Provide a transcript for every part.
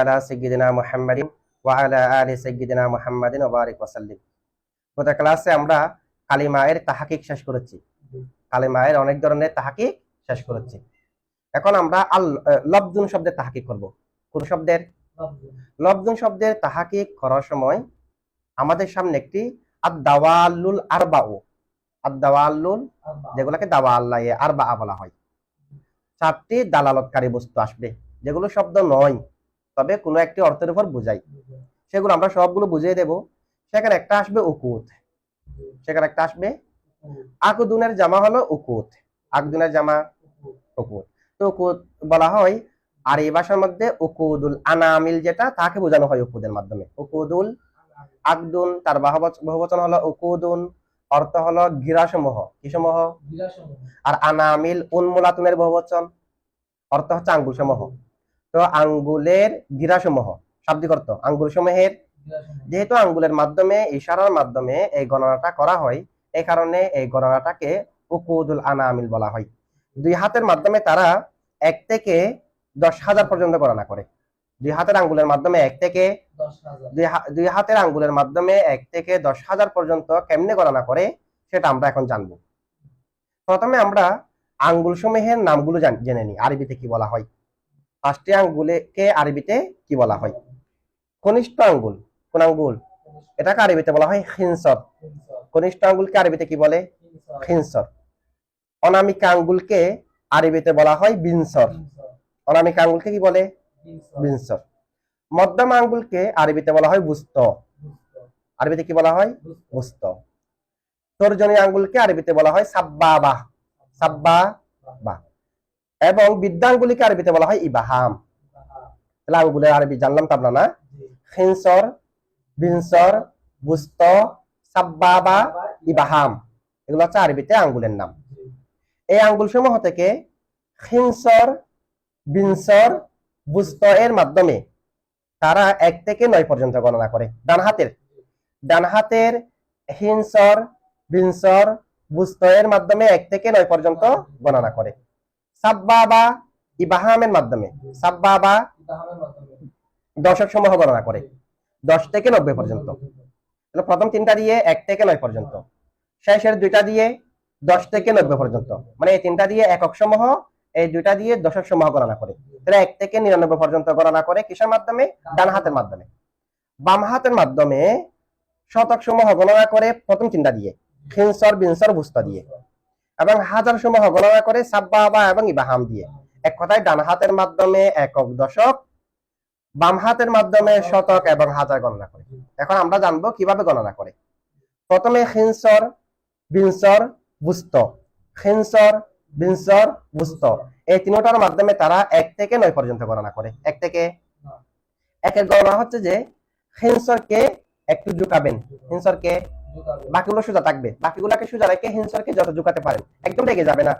আলা মোহাম্মদিন মোহাম্মদিন ওবারিক গত ক্লাসে আমরা তাহাকিক শেষ করেছি। অনেক ধরনের তাহাকিক শেষ করেছি। এখন আমরা আল শব্দের তাহাকিক করব। কোন শব্দের? শব্দের তাহাকিক করার সময় আমাদের সামনে একটি আদাওয়ালুল আরবাউ। আদাওয়ালুল যেগুলোকে দাওয়া আল্লাহ আরবা বলা হয়। চারটি দালালতকারী বস্তু আসবে। যেগুলো শব্দ নয়। তবে কোনো একটি অর্থের উপর বোঝায় সেগুলো আমরা সবগুলো বুঝিয়ে দেব। সেখানে একটা আসবে উকুত। সেখানে একটা আসবে আকুদুনের জামা হলো উকুত। আকদুনের জামা উকুত। তো উকুত বলা হয় আর এই ভাষার মধ্যে উকুদুল আনামিল যেটা তাকে বোঝানো হয় উকুদের মাধ্যমে। উকুদুল আকদুন তার বাহবচ- বহুবচন হলো উকুদুন অর্থ হলো গিরাসমূহ কিসমূহ? আর আনামিল উন্মুলাতুনের বহুবচন। অর্থ হচ্ছে আঙ্গুল সমূহ তো আঙ্গুলের গিরাসমূহ শাব্দিক অর্থ আঙ্গুল সমূহের যেহেতু আঙ্গুলের মাধ্যমে ইশারার মাধ্যমে এই গণনাটা করা হয় এই কারণে এই গণনাটাকে উকুদুল আনামিল বলা হয়। দুই হাতের মাধ্যমে তারা এক থেকে দশ হাজার পর্যন্ত গণনা করে। দুই হাতের আঙ্গুলের মাধ্যমে এক থেকে দুই হাতের আঙ্গুলের মাধ্যমে এক থেকে দশ হাজার পর্যন্ত কেমনে গণনা করে সেটা আমরা এখন জানব। প্রথমে আমরা আঙ্গুল সমূহের নামগুলো জান- জেনে নিই আরবিতে কি বলা হয়। পাঁচটি আঙ্গুলকে আরবিতে কি বলা হয়? কনিষ্ঠ আঙ্গুল। কোন আঙ্গুল? এটাকে আরবিতে বলা হয় খিনসর কনিষ্ঠ আঙ্গুলকে আরবিতে কি বলে? খিনসর অনামিকা আঙ্গুলকে আরবিতে বলা হয় বিনসর। অনামিকা আঙ্গুলকে কি বলে? বিনসর। মধ্যম আঙ্গুলকে আরবিতে বলা হয় বুস্ত। আরবিতে কি বলা হয়? বুস্ত। তর্জনী আঙ্গুলকে আরবিতে বলা হয় সাব্বাবা। সাব্বা বা এবং বিদ্যাঙ্গুলিকে আরবিতে বলা হয় ইবাহাম। তাহলে আঙ্গুলের আরবি জানলাম তো আমরা না খিনসর বিনসর বুস্ত সাব্বাবা ইবাহাম। এগুলো হচ্ছে আরবিতে আঙ্গুলের নাম। এই আঙ্গুল সমূহ থেকে খিনসর বিনসর বুস্ত এর মাধ্যমে তারা এক থেকে নয় পর্যন্ত গণনা করে। ডান হাতের। ডান হাতের হিনসর বিনসর বুস্ত এর মাধ্যমে এক থেকে নয় পর্যন্ত গণনা করে। সাব্বাবা ইবাহামের মাধ্যমে, সাব্বাবা সমূহ গণনা করে, দশ থেকে নব্বই পর্যন্ত। প্রথম তিনটা দিয়ে এক থেকে নয় পর্যন্ত। শেষের দুইটা দিয়ে দশ থেকে নব্বই পর্যন্ত। মানে এই তিনটা দিয়ে একক সমূহ এই দুইটা দিয়ে দশক সমূহ গণনা করে। তাহলে এক থেকে নিরানব্বই পর্যন্ত গণনা করে কিসের মাধ্যমে? ডান হাতের মাধ্যমে। বাম হাতের মাধ্যমে শতক সমূহ গণনা করে প্রথম তিনটা দিয়ে, খিনসর বিনসর বুস্তা দিয়ে। এবং হাজার সমূহ গণনা করে সাব্বাবা এবং ইবাহাম দিয়ে। এক কথায় ডান হাতের মাধ্যমে একক দশক, বাম হাতের মাধ্যমে শতক এবং হাজার গণনা করে। এখন আমরা জানব কীভাবে গণনা করে। প্রথমে খিনসর, বিনসর, বুস্ত। খিনসর, বিনসর, বুস্ত। এই তিনটার মাধ্যমে তারা এক থেকে নয় পর্যন্ত গণনা করে। এক থেকে? একের গণনা হচ্ছে যে হিংসরকে একটু ঝুঁকাবেন। হিংসরকে বাকিগুলো সোজা থাকবে। বাকিগুলোকে সোজা রেখে হিংসরকে যত ঝুঁকাতে পারেন, একদম লেগে যাবে না।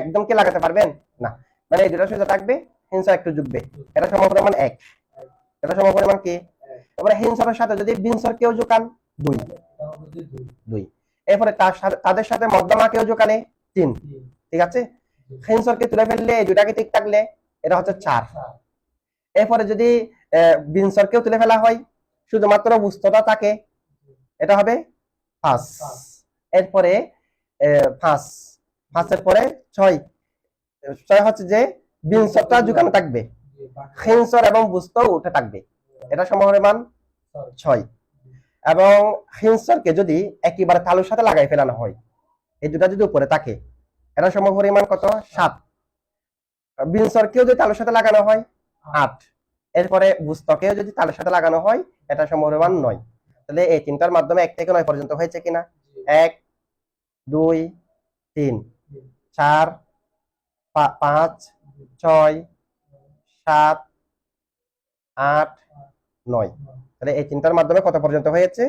একদম কি লাগাতে পারবেন? না। মানে এই দুটো সোজা থাকবে হিংসর একটু ঝুঁকবে। এটা সমপরিমাণ এক। এটা সমপরিমাণ কি? এবারে হিংসরের সাথে যদি বিনসরকেও ঝুঁকান, দুই। দুই। এরপরে তার সাথে, তাদের সাথে মধ্যমাকেও ঝুঁকালে তিন। ঠিক আছে? হিংসরকে তুলে ফেললে, এই দুটাকে ঠিক থাকলে, এটা হচ্ছে চার। এরপরে যদি বিনসরকেও তুলে ফেলা হয়, শুধুমাত্র বুস্তটা থাকে এটা হবে পাঁচ। এরপরে পাঁচ। পাঁচের পরে ছয়। ছয় হচ্ছে যে বিনসরটা ঝুঁকানো থাকবে। হিংসর এবং বুস্ত উঠে থাকবে। এটা সমপরিমাণ ছয়। এবং হিংসরকে যদি একেবারে তালুর সাথে লাগাই ফেলানো হয়, এই দুটা যদি উপরে থাকে, এটা সমপরিমাণ কত? সাত। বিনসরকেও যদি তালুর সাথে লাগানো হয়, আট। এরপরে বুস্তকেও যদি তালের সাথে লাগানো হয়, এটা সমপরিমাণ নয়। তাহলে এই তিনটার মাধ্যমে এক থেকে নয় পর্যন্ত হয়েছে কিনা? এক দুই তিন। চার পাঁচ ছয় সাত আট নয়। তাহলে এই তিনটার মাধ্যমে কত পর্যন্ত হয়েছে?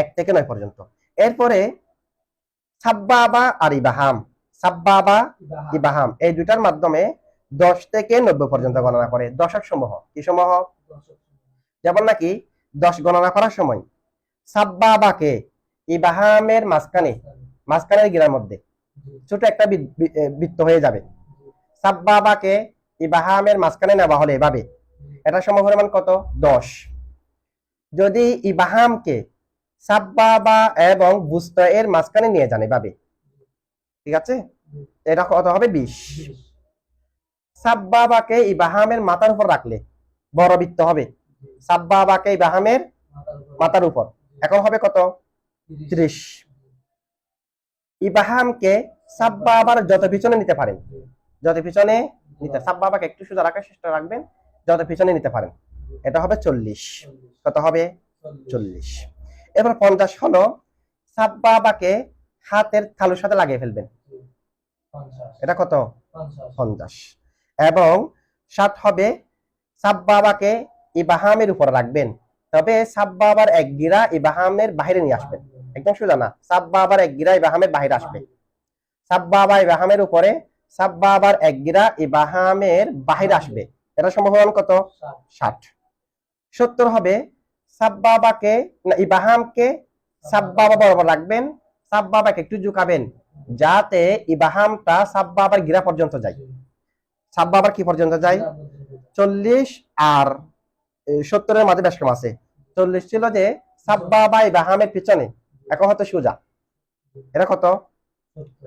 এক থেকে নয় পর্যন্ত। এরপরে সাব্বাবা আর ইবাহাম। সাব্বাবা ইবাহাম। এই দুইটার মাধ্যমে দশ থেকে নব্বই পর্যন্ত গণনা করে। দশক সমূহ। কি সমূহ। যেমন নাকি দশ গণনা করার সময়। সাব্বাবাকে ইবাহামের মাঝখানে মাঝখানের গিরার মধ্যে। ছোট একটা বৃত্ত হয়ে যাবে। সাব্বাবাকে ইবাহামের মাঝখানে নেওয়া হলে এভাবে। এটা সমপরিমাণ কত? দশ। যদি ইবাহামকে সাব্বাবা এবং বুস্তা এর মাঝখানে নিয়ে যান এভাবে। ঠিক আছে? এটা কত হবে? বিশ। সাব্বাবাকে ইবাহামের মাথার উপর রাখলে বড় বৃত্ত হবে। সাব্বাবাকে ইবাহামের মাথার উপর। মাথার উপর। এখন হবে কত? ত্রিশ। ইবাহামকে সাব্বাবার যত পিছনে নিতে পারেন যত পিছনে নিতে সাব্বাবাকে একটু সোজা রাখার চেষ্টা রাখবেন যত পিছনে নিতে পারেন। এটা হবে চল্লিশ। কত হবে? চল্লিশ। এবার পঞ্চাশ হলো সাব্বাবাকে হাতের থালুর সাথে লাগিয়ে ফেলবেন। এটা কত? পঞ্চাশ। এবং সাত হবে সাব্বাবাকে ইবাহামের উপর রাখবেন। তবে সাব্বাবার এক গিরা ইবাহামের বাইরে নিয়ে আসবেন। একদম সোজা না, সাব্বাবার এক গিরা ইবাহামের বাইরে আসবে। সাব্বাবা ইবাহামের উপরে, সাব্বাবার এক গিরা ইবাহামের বাহিরে আসবে। এটা সম্ভাবনা কত? ষাট। সত্তর হবে, সাব্বাবাকে, না, ইবাহামকে সাব্বাবা বরাবর রাখবেন, সাব্বাবাকে একটু ঝুঁকাবেন, যাতে ইবাহামটা সাব্বাবার গিরা পর্যন্ত যায়। সাব্বাবার কি পর্যন্ত যায়? চল্লিশ আর সত্তরের মাঝে বেশ কম আছে। চল্লিশ ছিল যে সাব্বাবা ইবাহামের পিছনে। এখন হয়তো সোজা। এটা কত?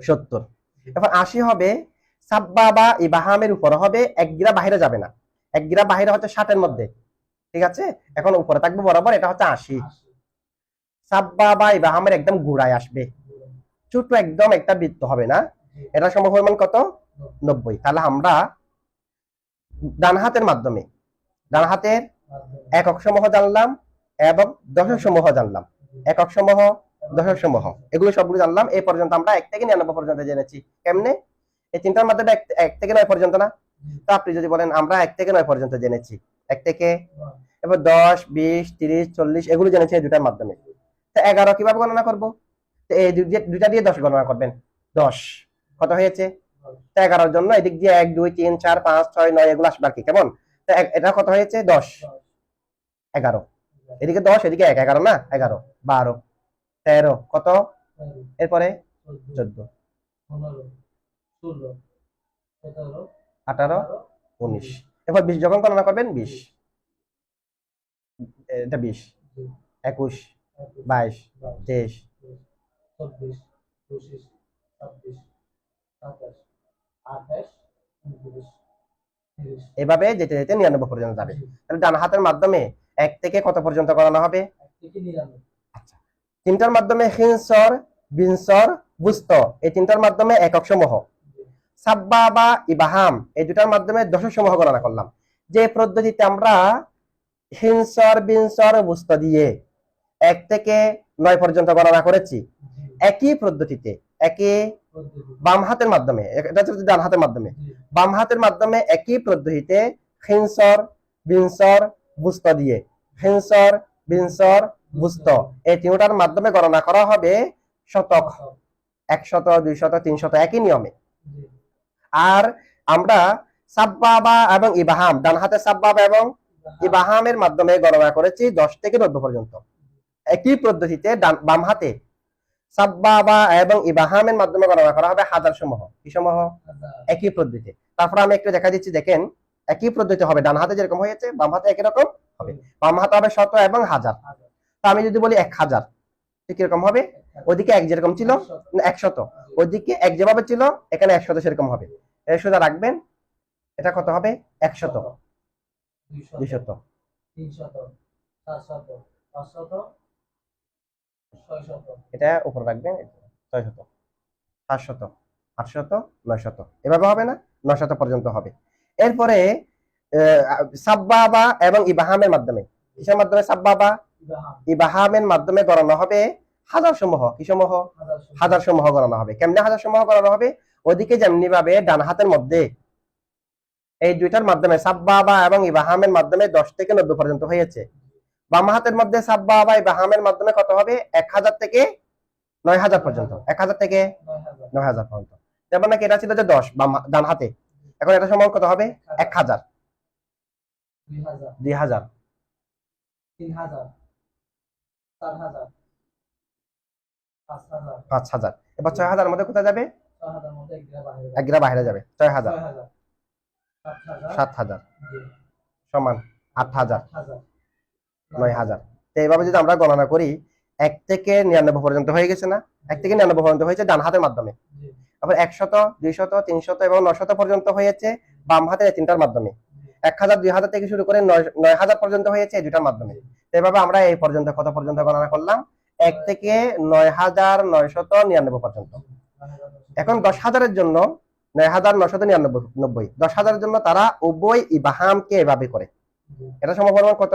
সত্তর। এখন আশি হবে সাব্বাবা ইবাহামের উপরে হবে, এক গিরা বাহিরে যাবে না। এক গিরা বাহিরে হচ্ছে ষাটের মধ্যে। ঠিক আছে? এখন উপরে থাকবে বরাবর, এটা হচ্ছে আশি। সাব্বাবা ইবাহামের একদম গুড়ায় আসবে। ছোট একদম একটা বৃত্ত হবে না। এটা সম্ভব পরিমাণ কত? নব্বই। তাহলে আমরা ডান হাতের মাধ্যমে, ডান হাতের একক সমূহ জানলাম এবং দশক সমূহ জানলাম। একক সমূহ দশক সমূহ। এগুলো সবগুলো জানলাম এই পর্যন্ত আমরা এক থেকে নিরানব্বই পর্যন্ত জেনেছি। কেমনে? এই তিনটার মাধ্যমে এক- থেকে নয় পর্যন্ত না? তো আপনি যদি বলেন, আমরা এক থেকে নয় পর্যন্ত জেনেছি। এক থেকে এবার দশ, বিশ, তিরিশ, চল্লিশ, এগুলো জেনেছি এই দুটার মাধ্যমে। তো এগারো কীভাবে গণনা করব? তো এই দু- দিয়ে- দুইটা দিয়ে দশ গণনা করবেন। দশ। কত হয়েছে? তো এগারোর জন্য এদিক দিয়ে এক, দুই, তিন, চার, পাঁচ, ছয়, নয়, এগুলো আসবে আর কি। কেমন? এটা কত হয়েছে? দশ। এগারো। এদিকে দশ এদিকে এক এগারো না? এগারো বারো তেরো কত? এরপরে চোদ্দ। আঠারো উনিশ। এরপর বিশ যখন গণনা করবেন বিশ। এটা বিশ। একুশ বাইশ তেইশ। চব্বিশ পঁচিশ ছাব্বিশ সাতাশ আঠাশ উনত্রিশ এভাবে যেতে যেতে নিরানব্বই পর্যন্ত যাবে। তাহলে ডান হাতের মাধ্যমে এক থেকে কত পর্যন্ত গণনা হবে? এক তিনটার মাধ্যমে হিংসর বিনসর বুস্ত এই তিনটার মাধ্যমে একক সমূহ। সাব্বা বা ইবাহাম এই দুটার মাধ্যমে দশক সমূহ গণনা করলাম। যে পদ্ধতিতে আমরা হিংসর বিনসর বুস্ত দিয়ে এক থেকে নয় পর্যন্ত গণনা করেছি একই পদ্ধতিতে একই বাম হাতের মাধ্যমে এটা হচ্ছে ডান হাতের মাধ্যমে। বাম হাতের মাধ্যমে একই পদ্ধতিতে হিংসর বিনসর বুস্ত দিয়ে হিংসর বিনসর বুস্ত। এই তিনটার মাধ্যমে গণনা করা হবে শতক। একশত দুইশত তিনশত একই নিয়মে। আর আমরা সাব্বাবা এবং ইবাহাম ডান হাতে সাব্বাবা এবং ইবাহামের মাধ্যমে গণনা করেছি দশ থেকে নব্বই পর্যন্ত। একই পদ্ধতিতে ডান- বাম হাতে সাব্বাবা এবং ইবাহামের মাধ্যমে গণনা করা হবে হাজার সমূহ। কি সমূহ? একই পদ্ধতি তারপর আমি একটু দেখা দিচ্ছি দেখেন একই পদ্ধতি হবে। ডান হাতে যেরকম হয়েছে বাম হাতে একই রকম। হবে। বাম হাতে হবে শত এবং হাজার। তো আমি যদি বলি এক হাজার কীরকম হবে? ওদিকে এক যেরকম ছিল একশত ওদিকে এক যেভাবে ছিল এখানে একশত সেরকম হবে। সোজা রাখবেন এটা কত হবে? একশত দুইশত ছয়শত এটা উপরে রাখবেন ছয় শত সাতশত আটশত নয়শত এভাবে হবে না নয়শত পর্যন্ত হবে। এরপরে সাব্বাবা এবং ইবাহামের মাধ্যমে। কিসের মাধ্যমে সাব্বাবা? ইবাহামের মাধ্যমে গণনা হবে হাজার সমূহ। কি সমূহ? হাজার সমূহ, গণনা হবে। কেমনে হাজার সমূহ গণনা হবে? ওদিকে যেমনি ভাবে ডান হাতের মধ্যে। এই দুইটার মাধ্যমে সাব্বাবা এবং ইবাহামের মাধ্যমে দশ থেকে নব্বই পর্যন্ত হয়েছে। বাম হাতের মধ্যে সাব্বাবা ইবাহামের মাধ্যমে কত হবে? এক হাজার থেকে নয় হাজার পর্যন্ত। এক হাজার থেকে নয় হাজার পর্যন্ত। যেমন নাকি এটা ছিল যে দশ বাম ডান হাতে। এখন এটা সমান কত হবে? এক হাজার। দুই হাজার। দুই হাজার। তিন হাজার। চার হাজার। পাঁচ হাজার। এবার ছয় হাজার মধ্যে কোথায় যাবে? এক গ্রাম বাইরে যাবে। ছয় হাজার। সাত হাজার। সমান আট হাজার। নয় হাজার। তো এইভাবে যদি আমরা গণনা করি এক থেকে নিরানব্বই পর্যন্ত হয়ে গেছে না? এক থেকে নিরানব্বই পর্যন্ত হয়েছে ডান হাতের মাধ্যমে। আবার একশত দুইশত তিনশত এবং নশত পর্যন্ত হয়েছে বাম হাতের তিনটার মাধ্যমে। এক হাজার, দুই হাজার থেকে শুরু করে নয় হাজার পর্যন্ত হয়েছে এই দুটার মাধ্যমে। এভাবে আমরা এই পর্যন্ত কত পর্যন্ত গণনা করলাম? এক থেকে নয় হাজার নয়শত নিরানব্বই পর্যন্ত। এখন দশ হাজারের জন্য নয় হাজার নয়শত নিরানব্বই, নব্বই। দশ হাজারের জন্য তারা উভয় ইবাহামকে এভাবে করে। এটা সমপরিমাণ কত?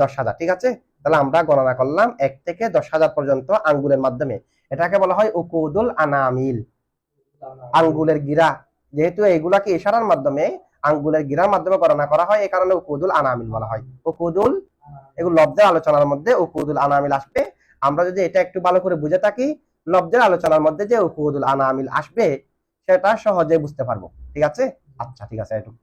দশ হাজার, ঠিক আছে? তাহলে আমরা গণনা করলাম এক থেকে দশ হাজার পর্যন্ত আঙ্গুলের মাধ্যমে। এটাকে বলা হয় উকুদুল আনামিল। আঙ্গুলের গিরা। যেহেতু এইগুলাকে ইশারার মাধ্যমে আঙ্গুলের গিরার মাধ্যমে গণনা করা হয় এই কারণে উকুদুল আনামিল বলা হয়। উকুদুল, এগুলো লব্ধের আলোচনার মধ্যে উকুদুল আনামিল আসবে। আমরা যদি এটা একটু ভালো করে বুঝে থাকি লব্ধের আলোচনার মধ্যে যে উকুদুল আনামিল আসবে, সেটা সহজে বুঝতে পারব। ঠিক আছে? আচ্ছা ঠিক আছে, এটুকু।